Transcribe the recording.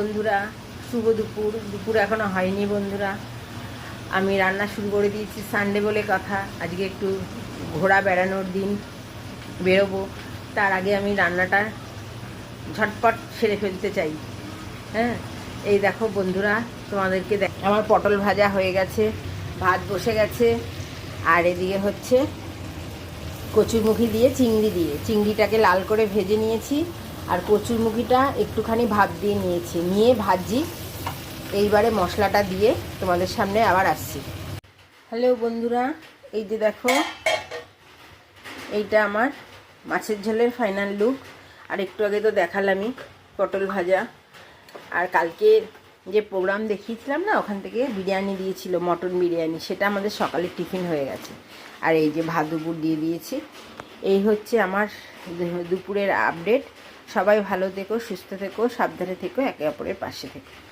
বন্ধুরা, শুভ দুপুর। দুপুর এখনও হয়নি বন্ধুরা। আমি রান্না শুরু করে দিয়েছি সানডে বলে কথা। আজকে একটু ঘোরা বেড়ানোর দিন, বেরোবো। তার আগে আমি রান্নাটা ঝটপট সেরে ফেলতে চাই। হ্যাঁ এই দেখো বন্ধুরা, তোমাদেরকে দেখ আমার পটল ভাজা হয়ে গেছে, ভাত বসে গেছে। আর এদিকে হচ্ছে কচুরমুখী দিয়ে চিংড়ি দিয়ে। চিংড়িটাকে লাল করে ভেজে নিয়েছি। আর কচুরমুখিটা একটুখানি ভাত দিয়ে নিয়েছি। নিয়ে ভাজি। এইবারে মশলাটা দিয়ে তোমাদের সামনে আবার আসছি। হ্যালো বন্ধুরা, এই যে দেখো, এইটা আমার মাছের ঝোলের ফাইনাল লুক আর একটু আগে তো দেখালামই পটল ভাজা। আর কালকে যে প্রোগ্রাম দেখিয়েছিলাম না, ওখান থেকে বিরিয়ানি দিয়েছিল, মটন বিরিয়ানি। সেটা আমাদের সকালে টিফিন হয়ে গেছে। আর এই যে ভাত দুপুর দিয়ে দিয়েছি। এই হচ্ছে আমার দুপুরের আপডেট সবাই ভালো থেকো, সুস্থ থেকো, সাবধানে থেকো, একে অপরের পাশে থেকো।